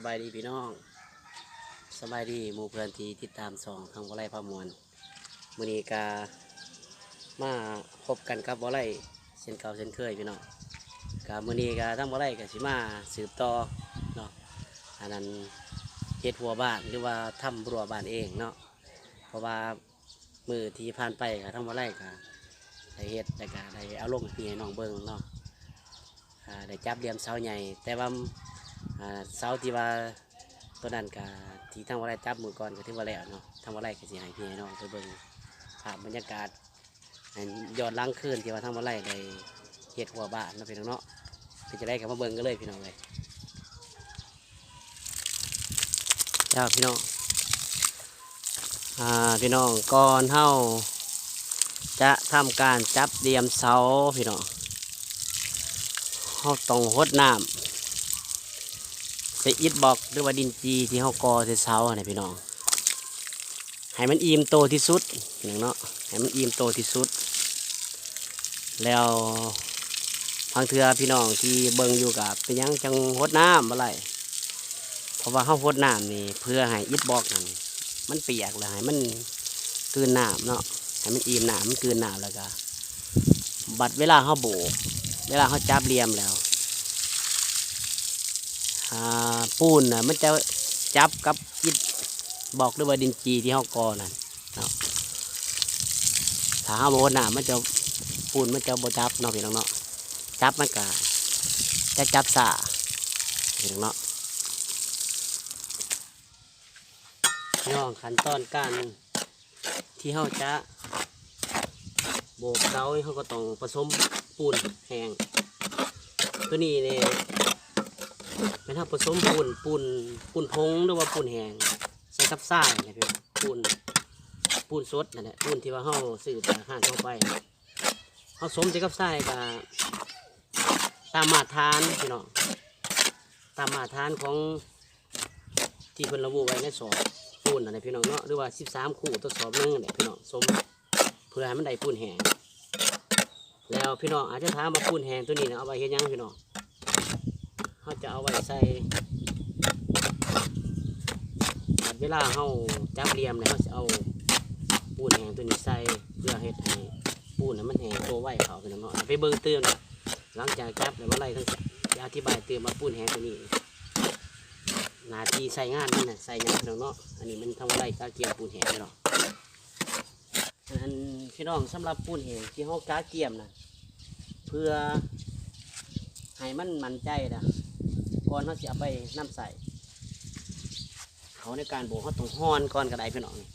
สบายดีพี่น้องสบายดีหมู่เพื่อนที่ติดตามสองทางวอไลพามวลมือนีกามาพบกันกับวอไลเช่นเก่าเช่นเคยพี่น้องกามือนีกาทั้งวอไลกับสิมาสืบต่อเนาะอันนั้นเฮ็ดหัวบ้านหรือว่าทำรัวบ้านเองเนาะเพราะว่ามือที่ผ่านไปกับทั้งวอไลกาได้เฮ็ดแต่กาได้เอาลงพี่น้องเบิ่งเนาะอาได้จับเลียมเสาใหญ่แต่ว่า อ่าเสาที่ว่าตัวนั้นกที่ทางวัดไรจับมือก่อนก็ที่ว่าแล้วเนาะทางวัดไร่ก็สิให้พี่ให้น้องไปเบิ่งภาพบรรยากาศย้อนหลังคืนที่ว่าทางวัดไร่ได้เฮ็ดหัวบ้านเนาะพี่น้องเนาะพี่จะได้กับมาเบิ่งกันเลยพี่น้องเลยจ้าพี่น้องอ่าพี่น้องก่อนเฮาจะทำการจับเดียมเสาพี่น้องเฮาต้องหดน้ำ อิฐบอกหรือว่าดินจีที่เขากอใส่เสาเนี่ยพี่น้องให้มันอิ่มโตที่สุดอย่งเนาะให้มันอิ่มโตที่สุด แล้วพังเทือพี่น้องที่เบิ่งอยู่กับเป็นยังจังหดน้ำอะไรเพราะว่าเขาหดน้ำนี่เพื่อให้อิฐบอกนั่นมันเปียกแล้วให้มันกืนน้ำเนาะให้มันอิ่มน้ำมันกืนน้ำแล้วก็บัดเวลาเขาโบก เวลาเขาจับเหลี่ยมแล้วอ่า ปูนน่ะมันจะจับกับอิฐบอกด้วยว่าดินจีที่เขากอนั่นเนาะถ้าเขาบอกว่าหนามันจะปูนมันจะบ่จับเนาะพี่น้องเนาะจับมันก็จะจับสาพี่น้องเนาะพี่องขั้นตอนการที่เขาจะโบกเสาเขาก็ต้องผสมปูนแห้งตัวนี้เนี่ย เป็นถ้าผสมปูนปูนปูนพงหรือว่าปูนแห้งใส่กับทรายนะพี่องปูนปูนสดนั่นแหละปูนที่ว่าเฮาซื้อจากห้างทั่วไปเฮาสมใส่กับทรายก็ตามมาตรฐานพี่น้องตามมาตรฐานของที่เพิ่นระบุไว้ในสอบปูนนั่นแหละพี่น้องเนาะหรือว่า 13 คู่ทดสอบหนึงนั่นแหละพี่น้องสมเพื่อให้มันได้ปูนแห้งแล้วพี่น้องอาจจะถามว่าปูนแห้งตัวนี้นะเอาไว้เฮ็ดหยังพี่น้อง เขาจะเอาไว้ใส่บัดเวลาเขาจับเหลี่ยมเนี่ยเขาจะเอาปูนแห้งตัวนี้ใส่เพื่อเฮ็ดให้ปูนนะมันแห้งตัวไว้เขาเป็นเนาะไปเบิ่งเตือนหลังจากจับแล้วว่าไรทั้งจะอธิบายเตือนมาปูนแห้งตัวนี้นาทีใส่งานมันน่ะใส่ยังพี่น้องเนาะอันนี้มันทำอะไรกาเกี่ยวปูนแห้งเนาะอันพี่น้องสำหรับปูนแห้งที่เขากาเกี่ยมนะเพื่อให้มันมั่นใจนะ ก่อนเขาจะเอาไปน้ำใส่เขาในการโบกเขาต้องฮ้อนก่อนกระไดพี่น้องนี่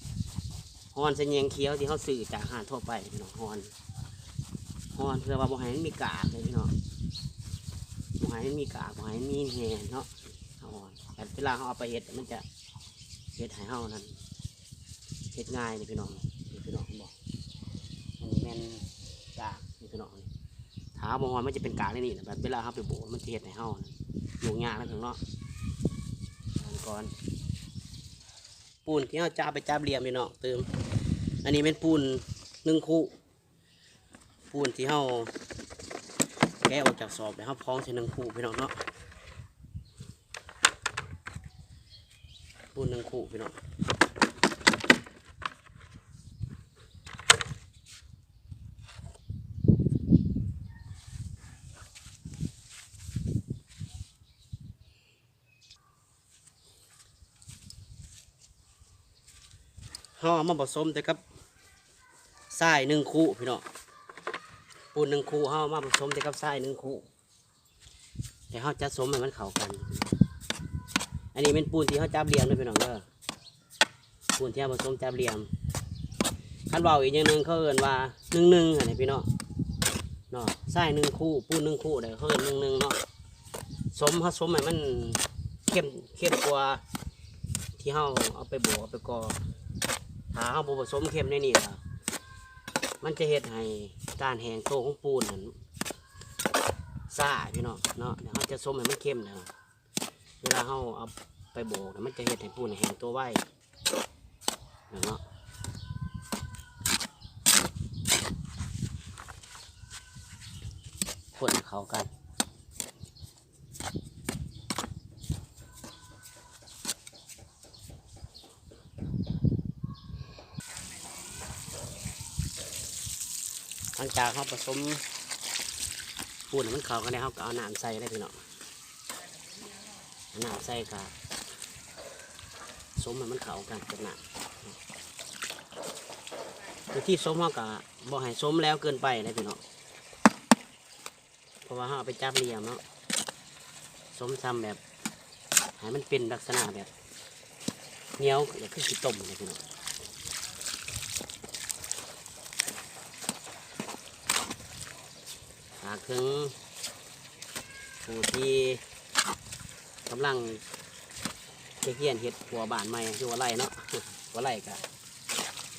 ฮ้อนเส้นแยงเคี้ยวที่เขาซื้อจากอาหารทั่วไปพี่น้องฮ้อนฮ้อนเพื่อว่าบ่ให้มันมีกากเลยพี่น้องบ่ให้มันมีกากบ่ให้มันมีแหนเนาะเอาฮ้อนแต่เวลาเขาเอาไปเห็ดมันจะเห็ดให้เฮานั้นเห็ดง่ายเลยพี่น้องนี่พี่น้องบอกอันนี้แมนกากนี่พี่น้องนี่ถามว่ามันจะเป็นกางในนี่นะแบบเวลาเขาไปโบกมันจะเห็ดในเฮานะ อยู่ยากนะถึงเนาะอันก่อนปูนที่เราจ้าไปจ้าเหลี่ยมพี่เนาะเติม อันนี้เป็นปูนหนึ่งคู่ ปูนที่เราแกะออกจากสอบแล้วเราพ้องใส่หนึ่งคู่พี่น้องเนาะปูนหนึ่งคู่พี่น้อง เขาเอมาผสมแต่กับทรายหนึ่งคู่พี่น้องปูนหนึ่งคู่เขาเอมาผสมแต่กับทรายหนึ่งคู่แต่เขาจะสมให้มันเข้ากัน อันนี้เป็นปูนที่เขาจับเหลี่ยมเลยพี่น้องเด้อปูนที่เขาผสมจับเหลี่ยมคันเบาอีกอย่างหนึ่งเขาเอินว่าหนึ่งหนึ่งอะไรพี่น้องเนาะทรายหนึ่งคู่ปูนหนึ่งคู่เดี๋ยวเขาเอินหนึ่งหนึ่งเนาะสมเขาสมให้มันเข้มเข้มกว่าที่เขาเอาไปโบกเอาไปกอ ถ้าเอาผสมเข้มในนี่ล่ะมันจะเฮ็ดให้การแหงโตของปูนนั้นซ่าพี่น้องเนาะเดี๋ยวเขาจะสมให้มันเข้มนะเวลาเขาเอาไปโบกมันจะเฮ็ดให้ปูนแหงตัวไวเนาะคนเข้ากัน จากเขาผสมปูนมันเข้ากันแล้วเขาก็เอาน้ำใส่ได้พี่น้องเอาน้ำใส่กับสมมันเข้ากันกับน้ำคือที่สมเขาก็บ่ให้สมแล้วเกินไปนะพี่น้องเพราะว่าเขาเอาไปจับเหลี่ยมเนาะสมซ้ำแบบให้มันเป็นลักษณะแบบเหนียวอย่าขึ้นสิต้มนะพี่น้องากถึงผู้ที่กำลังเกี่ยนเห็ดหัวบานใหม่หัวไรเนาะหัวไรกะ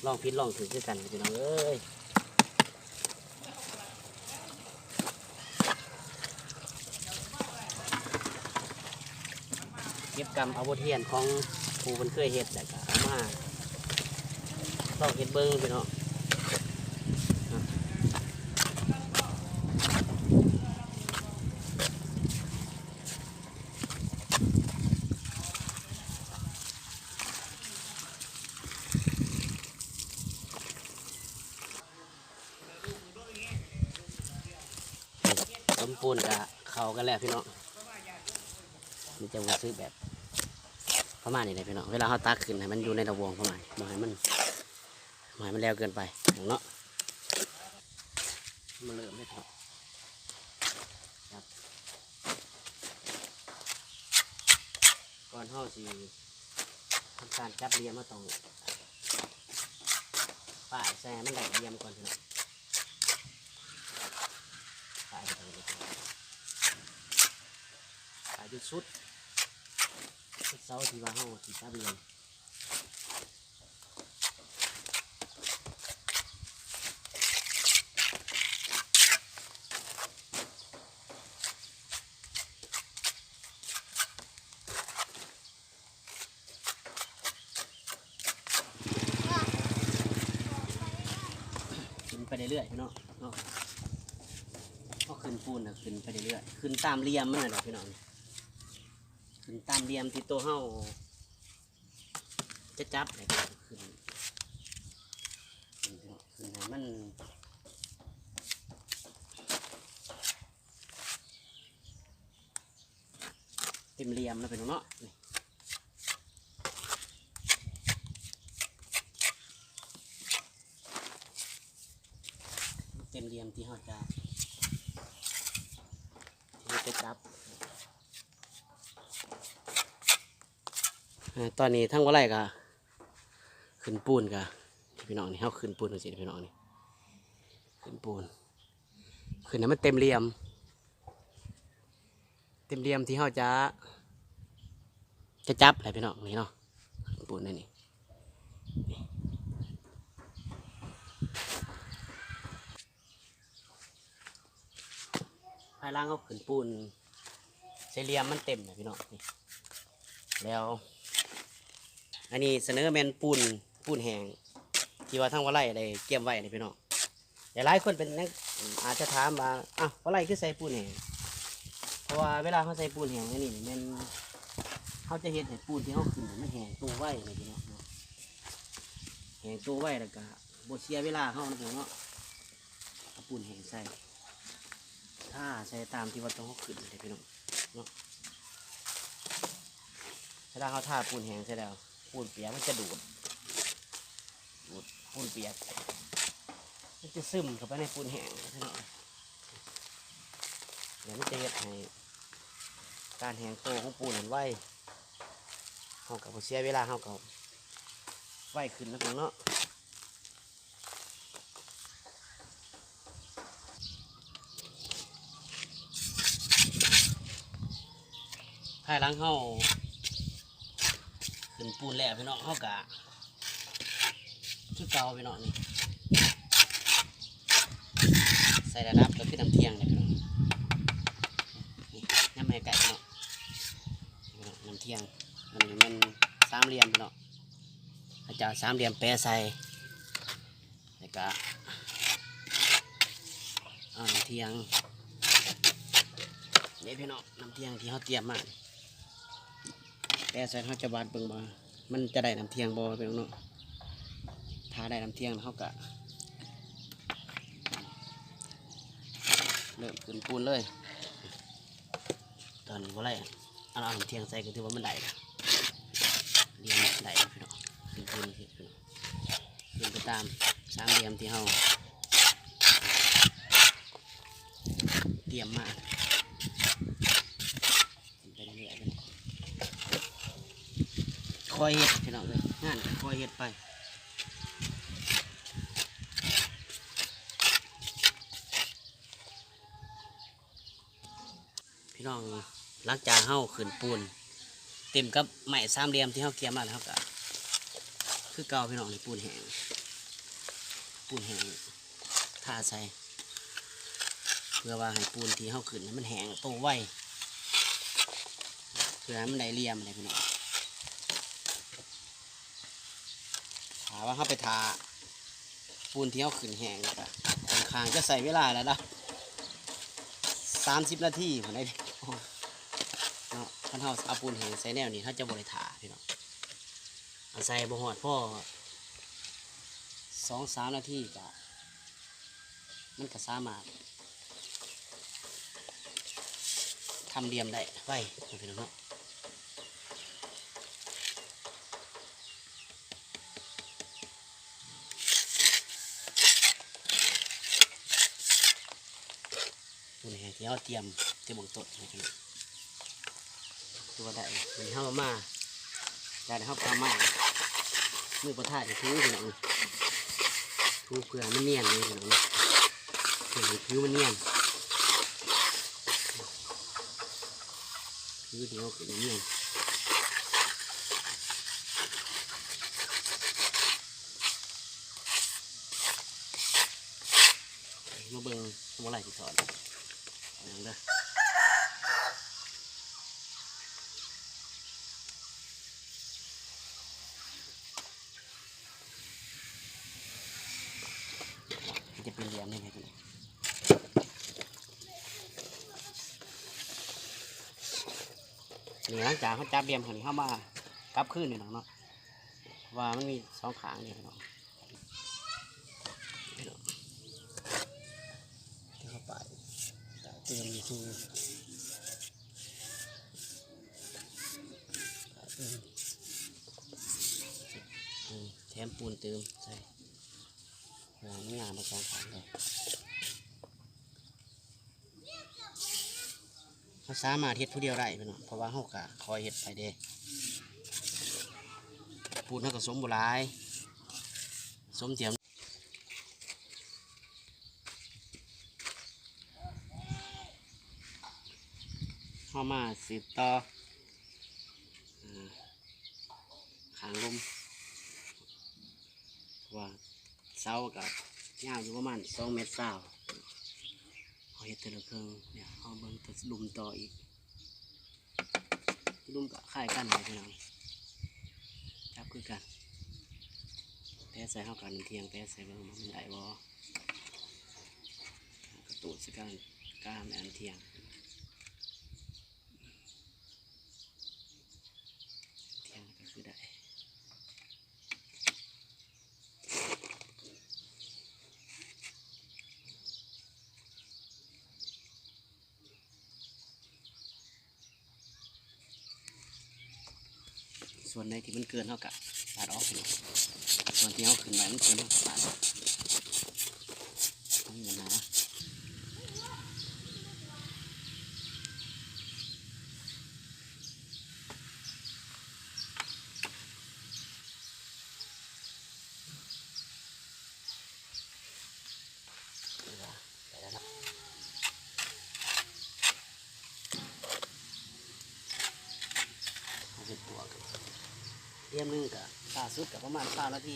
ลองพิดลองถือด้วยกันพี่น้องเอ้ยเก็บกรรมเอาบทเรียนของผู้มันเคยเห็ดแต่ก็เอามาลองเห็ดเบิ้งพี่น้อง สมปูนกับเขา กันแล้วพี่น้องมันจะมาซื้อแบบประมาณนี้เลยพี่น้อง เวลาเขาตักขึ้นให้มันอยู่ในระวงประมาณบ่ให้มันบ่ให้มันแล้วเกินไปเนาะมันเริ่มเลยพี่น้องครับก่อนเขาสิทำการจับเรียมมาต้องป้ายแซ่มันได้เรียมก่อนพี่น้องขายไปเล ยขายจุดสุดสุดเสาที่ว่าเฮาที่ตาเบียนไปเรื่อยๆพี่น้องเนาะก็ขึ้นปูนนะขึ้นไปเรื่อยๆขึ้นตามเหลี่ยมมันน่ะดอกพี่น้อง ขึ้นตามเหลี่ยมที่ตัวเฮาจะจับเลยขึ้นขึ้นขึ้นให้มันเต็มเหลี่ยมแล้วเป็นเนาะเต็มเหลี่ยมที่เฮาจะที่ไปจับ ตอนนี้ทั้งว่าไรกะขึ้นปูนกะพี่น้องนี่เขาขึ้นปูนดูสิพี่น้องนี่ขึ้นปูนขึ้นให้มันเต็มเหลี่ยม เต็มเหลี่ยมที่เขาจะ จะจับอะไรพี่น้องนี่เนาะขึ้นปูนนี่นี่ภายล่างเขาขึ้นปูนเซเหลียมมันเต็มเลยพี่น้องนี่แล้ว อันนี้เสนอแมนปูนปูนแหงที่ว่าทั้งว่าไรอะไรเกี่ยมไว้นี่พี่น้องแต่หลายคนเป็นนักอาจจะถามว่าอ้าวว่าไรคือใส่ปูนแหงเพราะว่าเวลาเขาใส่ปูนแหงนี่นี่มันเขาจะเห็นให้ปูนที่เขาขึ้นมันแหงตัวไว้เลยพี่น้องแหงตัวไว้แล้วก็บดเสียเวลาเขานะพี่น้องเนาะปูนแหงใส่ถ้าใส่ตามที่ว่าต้องเขาขึ้นเลยพี่น้องเนาะเวลาเขาทาปูนแหงเสร็จแล้ว ปูนเปียกมันจะดูด ดูดปูนเปียก มันจะซึมเข้าไปในปูนแห้งพี่น้องเดี๋ยวมันจะเฮ็ดให้การแห้งโตของปูนนั้นไวเขากับเสียเวลาเขากับไวขึ้นนะพี่น้องเนาะภายหลังเขา นปูนแล้วพี่น้องเขากะคือเก่าพี่น้องนี่ใส่ระดับก็คือน้ำเทียงเลยพี่น้องนี่น้ำให้ไก่พี่น้องน้ำเทียงมันมันสามเหลี่ยมพี่น้องอาจารย์สามเหลี่ยมแปะใส่แล้วก็เอาน้ำเทียงนี่พี่น้องน้ำเทียงที่เขาเตรียมมา แปะใส่เขาจะบาดเบิ่งมามันจะได้น้ำเทียงบ่พี่น้องเนาะถ้าได้น้ำเทียงเขาก็เริ่มขึ้นปูนเลย ตอนนี้ว่าไรเอาเอาเทียงใส่ก็ถือว่ามันได้นะเรียงได้พี่น้องขึ้นปูนขึ้นพี่น้องขึ้นไปตามสามเหลี่ยมที่เราเตรียมมาขึ้นไปเรื่อยๆพี่น้องค อยเห็ดพี่น้องเลยงานก็คอยเห็ดไปพี่น้องหลังจากเฮาขึ้นปูน เต็มกับไม้สามเหลี่ยมที่เฮาเกี่ยมมาแล้วครับคือเก่าพี่น้องนี่ปูนแห้งปูนแห้งทาใส่เพื่อว่าให้ปูนที่เฮาขึ้นมันแห้งโตไวเพื่อให้มันได้เหลี่ยมอะไรพี่น้องาว่าเฮาไปทาปูนที่เฮาขึ้นแห้งก็ค่อนข้างจะใส่เวลาแล้วนะสามสิบนาทีผมได้พี่น้เนาะท่านเฮาเอาปูนแห้งใส่แนวนี้ถ้าจะบริถาพี่น้องเอาใส่บ่หอดพ่อสองสามนาทีกะมันก็สามารถทำเรียมได้ไว้พี่น้องเนาะปูนแห้ง ที่เราเตรียมเตรียมบงต้นให้พี่น้องตัวได้มันเข้ามาได้เข้าปลามามือประทาจะทูพี่น้องทูเพื่อมันเนียนเลยพี่น้องเพื่อผิวมันเนียนผิวเดียวเป็นเนียนมาเบิ่งว่าอะไรที่สอน อาอย่างเด้อจะเป็นเหลี่ยมนี่ไงพี่นี่หลังจากเขาจับเหลี่ยมคนนี้เข้ามากลับขึ้นนี่น้องเนาะว่ามันมีสองขางนี่พี่น้องพี่น้องที่เข้าไป เติมอยู่ที่เติมอืมแถมปูนเติมใส่งานงานมาสองขันเลยเขาสามารถเฮ็ดผู้เดียวได้พี่น้องเพราะว่าเขากะคอยเฮ็ดไปเด้ปูนเขาก็สมบุหลาย สมเทียม เข้ามาสิต่อขางลมว่าเสากับยาวอยู่ประมาณสองเมตรเศร้าเขาเห็ดแต่ละเครื่องเนี่ยเขาเบิ่งแตะลุมต่ออีกลุมกับค่ายกันเลยพี่น้องจับคือกันแพ้ใส่เข้ากันเทียงแพ้ใส่เบิ่งมันได้บ่กระตูดสักกันกล้ามแอนเทียงเทียงก็คือได้ ส่ วนในที่มันเกินเท่ากับตัดออกส่วนที่เอาขึ้นไปมันเกินเท่ากับตัดนี่นะเวลาไปแล้วนะเอาเป็นตัวกัน ทียมหนึงกับตาสุดกับประมาณเก้านาที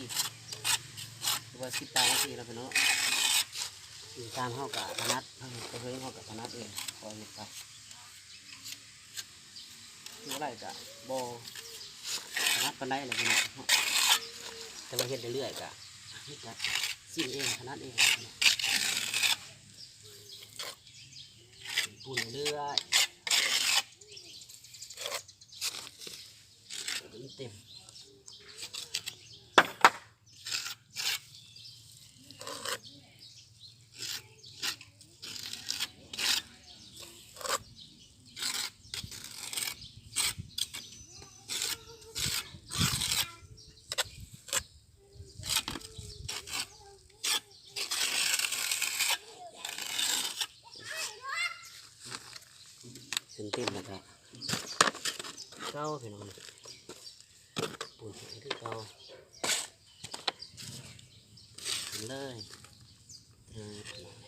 หรือว่าสิบแปดนาทีแล้วพี่น้องอีกตามเข้ากับถนัดก็เคยเข้ากับถนัดเองคอหยเห็ดไปคืออไรกะโบถนัดปันได้เลยพี่น้องแต่ว่าเห็ดเรื่อยๆกะเฮ็ดกะสิ้นเองถนัดเองปุ่นเรื่อยๆเต็ม เก้าพี่น้องปูนแห้งคือเก้าขึ้นเลยเออพี่น้อง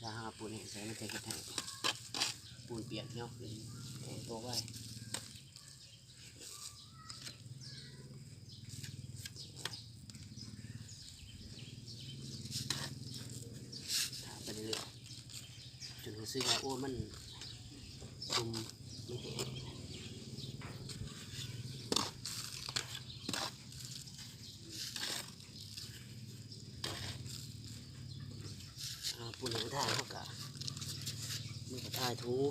ถ้าหาปูนแห้ง ใส่มันจะกระแทกปูนเปียกเนาะแข็งตัวไว้ถาไปเรื่อยจนรู้สึกว่าโอ้มันซุมมันแห้งอ่าปุ่นหางท่ายเขากะ มือ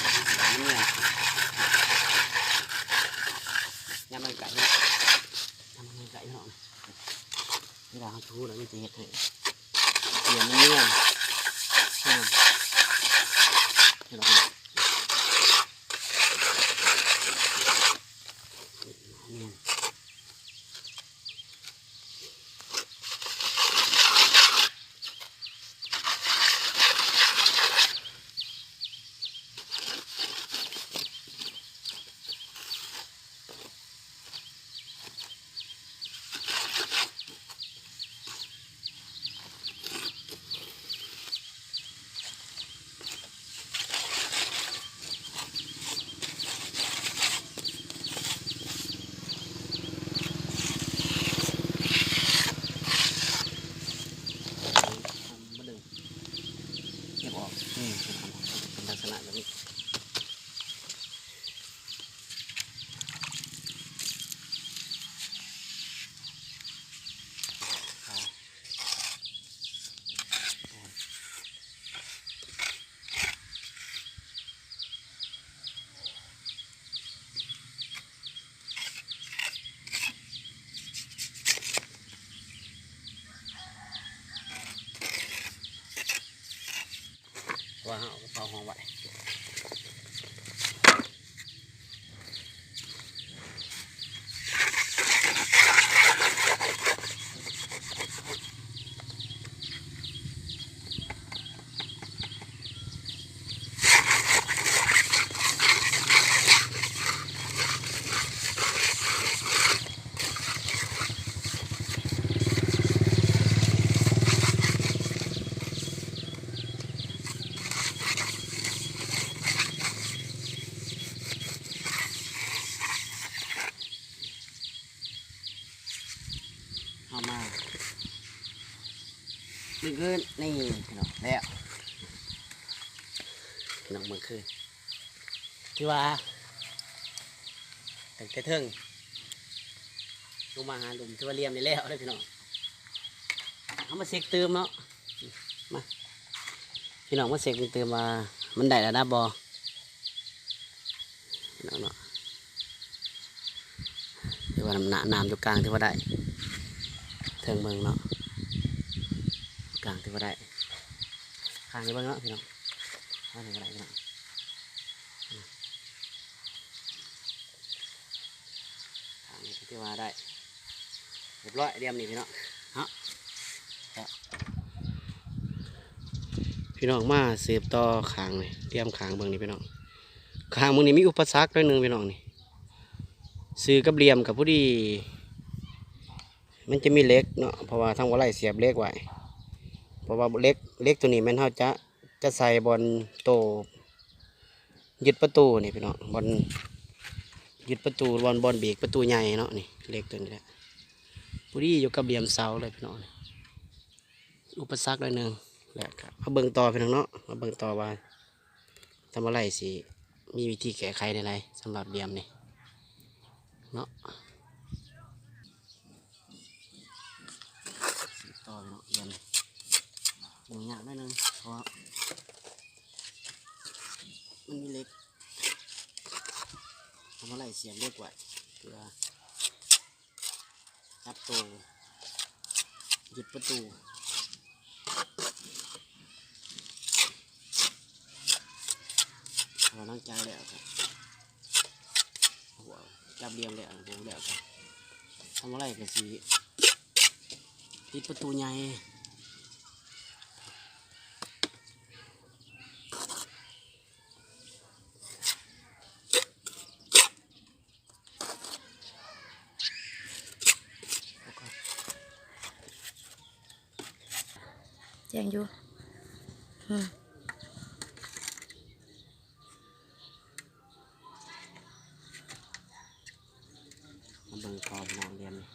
กระท่ายทูเนี่ยยำมันไก่เขึ้นนี่พี่น้องแล้วพี่น้องมันคือที่ว่าแต่กระเทิงลงมาหาดุมที่ว่าเลียมนี่แล้วเลยพี่น้องเอามาเสกเติมเนาะมาพี่น้องมาเสกเติมมามันได้แล้วนะบอพี่น้องเนาะที่ว่าน้ำน้ำอยู่กลางที่ว่าได้เทิงเมืองเนาะางที่ว่าได้ข้างนี้บิ่งเนาะพี่น้องข้างนี้ก็ได้พี่น้องอืมข้างนี้ที่ว่าได้เรียบร้อยเรียมนี่พี่น้องฮะแล้วพี่น้องมาเสืบต่อขางนี่เตรียมขางเบิ่งนี่พี่น้องขางเบิ่งนี่มีอุปสรรคด้วยหนึ่งพี่น้องนี่ซื้อกับเหลี่ยมกับผู้ดี มันจะมีเล็กเนาะเพราะว่าทางวัไลเสียบเล็กไว้ เพราะว่าเล็กเล็กตัวนี้แมันเขาจะจะใส่บนโตยึดประตูนี่พี่น้องบนยึดประตูบนบนเบรกประตูใหญ่เนาะนี่เล็กตัวนี้แหละปุรีอยู่กับเหลี่ยมเสาเลยพี่น้องอุปสรรคเลยหนึ่งแหละครับมาเบิ่งต่อพี่น้องเนาะมาเบิ่งต่อว่าทำอะไรสิมีวิธีแก้ไขในไรสำหรับเหลี่ยมนี่เนาะ ต่อไปเนาะเอียนหนึ่ง อย่างได้นึงเพราะว่ามันมีเล็กทำอะไรเสียบเล็กไว้เพื่อจับตัวหยุดประตูพอหลังจากแล้วครับหัวจับเรียงแล้วหัวแล้วครับทำอะไรก็สีปิดประตูใหญ่ สียงอยู่มาเบิ่งต่อพี่น้องเรียนนี่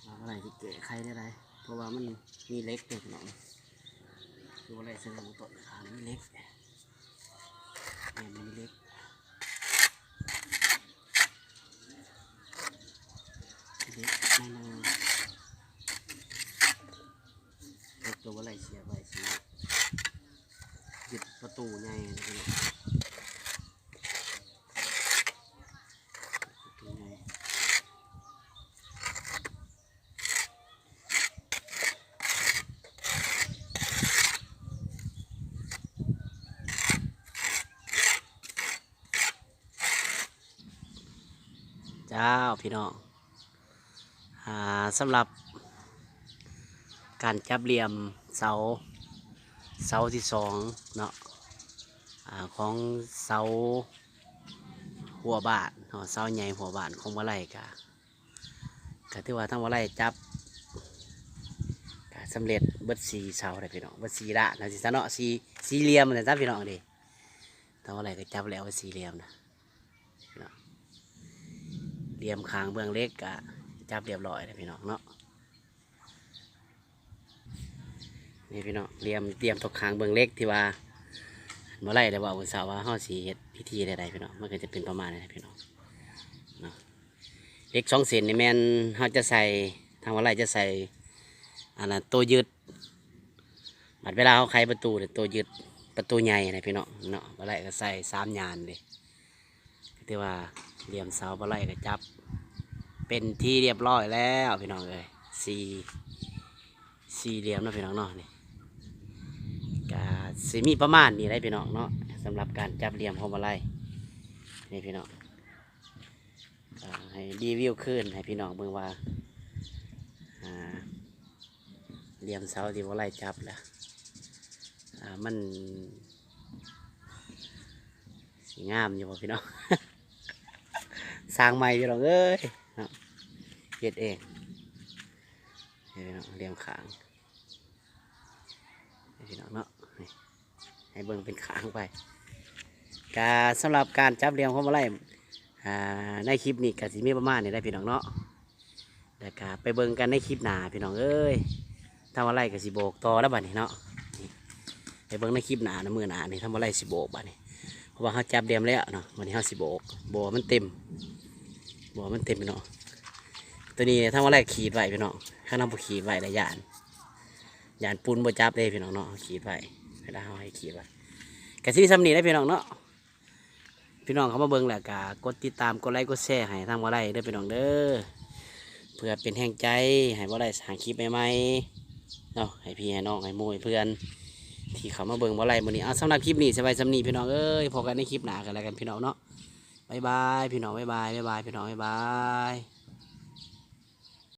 เอาอะไรที่เกะใครได้ไรเพราะว่ามันมีเล็กเด็กน้องดูอะไรแสดงต้นขามีเล็กเนี่ยมันมีเล็กเล็กแน่นอนเล็ก ตัวอะไรเสียไปเสียยึดประตูไงประตูไงจ้าพี่น้องอ่าสำหรับ การจับเหลี่ยมเสาเสาที่สองเนาะอของเสาหัวบาทเนาะเสาใหญ่หัวบาทของวะไลกะก็ถือว่าทั้งวะไลจับก็สำเร็จเบิดสีเสาเลยพี่น้องเบิดสีละนะสิซะเนาะสีสีเหลี่ยมนะจ้าพี่น้องดิทั้งวะไลก็จับแล้วว่าสีเหลี่ยมนะเหลี่ยมคางเบื้องเล็กกะจับเรียบร้อยเลยพี่น้องเนาะ นี่พี่น้องเหลี่ยมเตรียมตกค้างเบื้องเล็กที่ว่าเมื่อไรแต่ว่าวันเสาร์ว่าห้าสีเฮ็ดพิธีใดๆพี่น้องมันก็จะเป็นประมาณนี้พี่น้องเนาะเล็กสองเซนนี่แมนเขาจะใส่ทางวันไรจะใส่อันนั้นตัวยึดบัดเวลาเขาไขประตูเนี่ยตัวยึดประตูใหญ่นะพี่น้องเนาะวันไรก็ใส่สามยานเลยที่ว่าเหลี่ยมเสาบะไลก็จับ เป็นที่เรียบร้อยแล้วพี่น้องเอ้ยสี่สี่เหลี่ยมนะพี่น้องเนาะนี่ ก็สิมีประมาณนี้ได้พี่น้องเนาะสำหรับการจับเหลี่ยมของบะไลนี่พี่น้องก็ให้รีวิวขึ้นให้พี่น้องเบิ่งว่าอ่าเหลี่ยมเสาที่บะไลจับและอ่ามันสีงามอยู่บ่พี่น้อง สร้างใหม่พี่น้องเอ้ยเนาะเฮ็ดเองเฮ็ดพี่น้องเลี้ยงขางให้พี่น้องเนาะ ให้เบิ่งเป็นขางไปกาสำหรับการจับเลี้ยงของอะไรอ่าในคลิปนี้ก็สิมีประมาณนี้ได้พี่น้องเนาะแล้วก็ไปเบิ่งกันในคลิปหนาพี่น้องเอ้ยทำอะไรก็สิโบกต่อแล้วบัดนี้เนาะไปเบิ่งในคลิปหน้านะมือหนานี่ทำอะไรสิโบกบัดนี้เพราะว่าเขาจับเดียมแล้วเนาะวันนี้เขาสิโบกโบมันเต็มโบมันเต็มไปเนาะตัวนี้ถ้าว่าแรขีดไว้พี่น้องข้างน้ำผูขีดไว้ระยานยานปูนบ่จับเลยพี่น้องเนาะขีดไว้ เวลาเขาให้ขีดไว้กะที่ซ้ำนีได้พี่น้องเนาะพี่น้องเขามาเบิ่งแหล้วกะกดติดตามกดไลค์กดแชร์ให้ทางว่าไรเด้อพี่น้องเด้อเพื่อเป็นแห่งใจให้ว่าไรหางคลิปใหม่ๆเนาะให้พี่ให้น้องให้มวยเพื่อนที่เขามาเบิ่งบ่ไรมื้อนี้เอาสำหรับคลิปนี้สบายสำนีพี่น้องเอ้ยพอกันในคลิปหน้ากันแล้วกันพี่น้องเนาะบายบายพี่น้องบายบายบายบายพี่น้องบายบาย